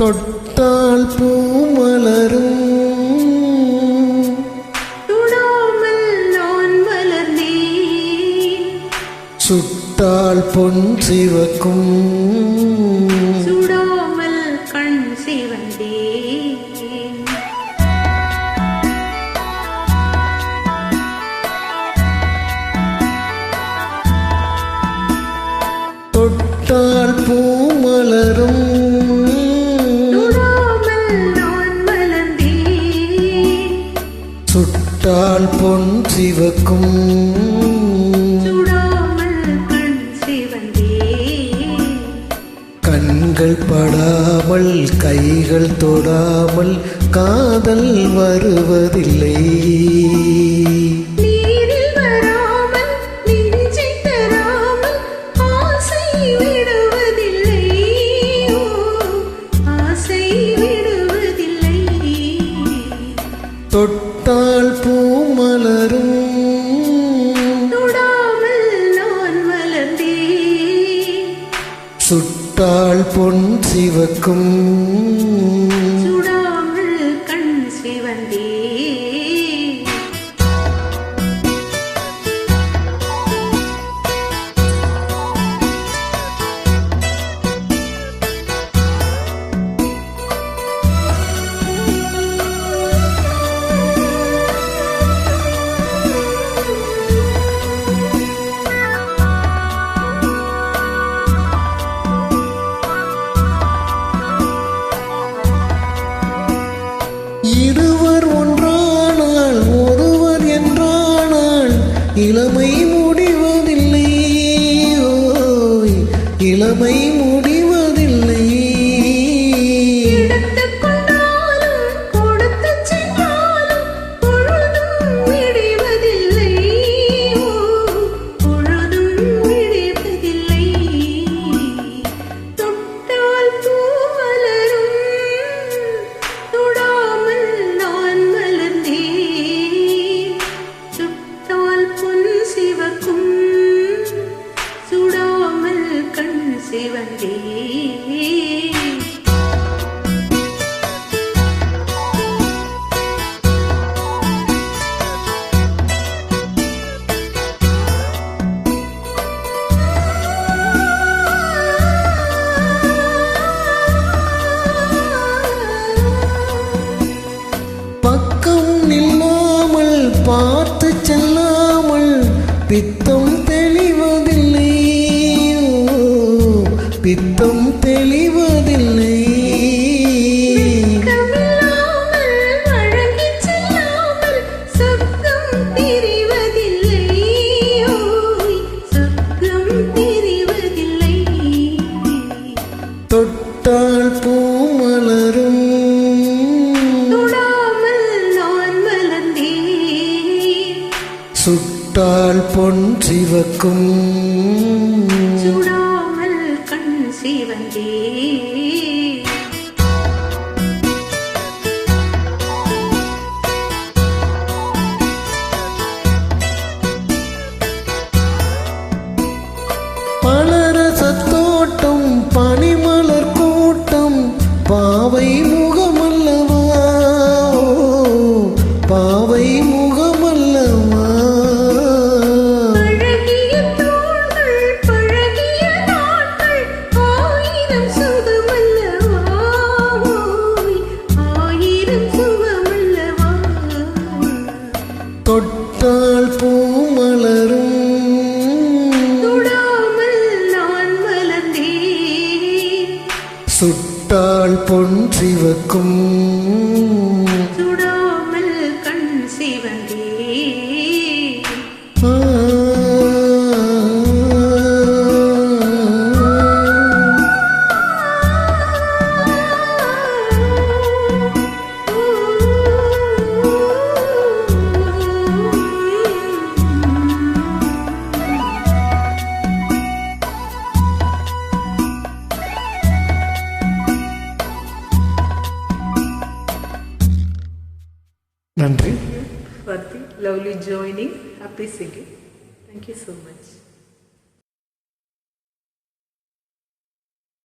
தொட்டால் பூமலரும் சுட்டால் பொன் சிவக்கும். சுடாமல் கண் சிவந்தே தொட்டால் பூமலரும் சுடாமல் பொன் சிவக்கும். கண்கள் படாமல் கைகள் தொடாமல் காதல் வருவதில்லை. தொட்டால் பூ மலரும். சுட்டால் பொன் சிவக்கும். இளமை பக்கம் நில்லாமல் பார்த்து செல்லாமல் பித்தம் தெளிவதில்லை. பித்தம் தெளிவதில்லை. பொன் சிவக்கும் சுடாமல் கண் சிவந்தே. சுட்டால் பொன்றிவக்கும் நன்றி வர்த்தி lovely joining happy singing thank you so much